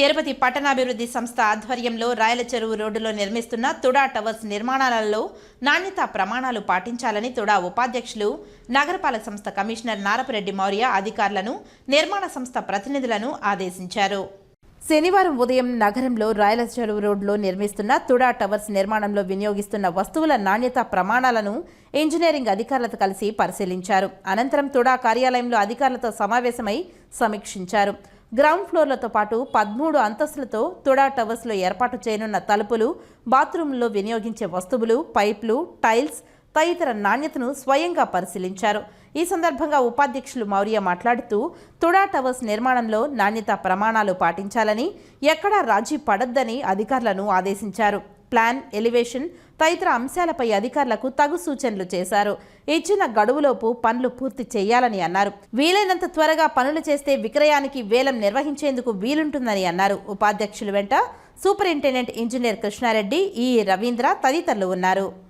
తిరుపతి పట్టణాభివృద్ధి సంస్థ ఆధ్వర్యంలో రాయల చెరువు రోడ్డులో నిర్మిస్తున్న తుడా టవర్స్ నిర్మాణాలలో నాణ్యతా ప్రమాణాలు పాటించాలని తుడా ఉపాధ్యక్షులు నగరపాలక సంస్థ కమిషనర్ నారపరెడ్డి మౌర్య అధికారులను నిర్మాణ సంస్థ ప్రతినిధులను ఆదేశించారు. శనివారం ఉదయం నగరంలో రాయల చెరువు రోడ్లో నిర్మిస్తున్న తుడా టవర్స్ నిర్మాణంలో వినియోగిస్తున్న వస్తువుల నాణ్యత ప్రమాణాలను ఇంజనీరింగ్ అధికారులతో కలిసి పరిశీలించారు. అనంతరం తుడా కార్యాలయంలో అధికారులతో సమావేశమై సమీక్షించారు. గ్రౌండ్ ఫ్లోర్లతో పాటు పదమూడు అంతస్తులతో తుడా టవర్స్లో ఏర్పాటు చేయనున్న తలుపులు బాత్రూంలో వినియోగించే వస్తువులు పైప్లు టైల్స్ తదితర నాణ్యతను స్వయంగా పరిశీలించారు. ఈ సందర్భంగా ఉపాధ్యక్షులు మౌర్య మాట్లాడుతూ తుడా టవర్స్ నిర్మాణంలో నాణ్యత ప్రమాణాలు పాటించాలని ఎక్కడా రాజీ పడొద్దని అధికారులను ఆదేశించారు. ప్లాన్ ఎలివేషన్ తదితర అంశాలపై అధికారులకు తగు సూచనలు చేశారు. ఇచ్చిన గడువులోపు పనులు పూర్తి చేయాలని అన్నారు. వీలైనంత త్వరగా పనులు చేస్తే విక్రయానికి వేలం నిర్వహించేందుకు వీలుంటుందని అన్నారు. ఉపాధ్యక్షులు వెంట సూపరింటెండెంట్ ఇంజనీర్ కృష్ణారెడ్డి ఈ రవీంద్ర తదితరులు ఉన్నారు.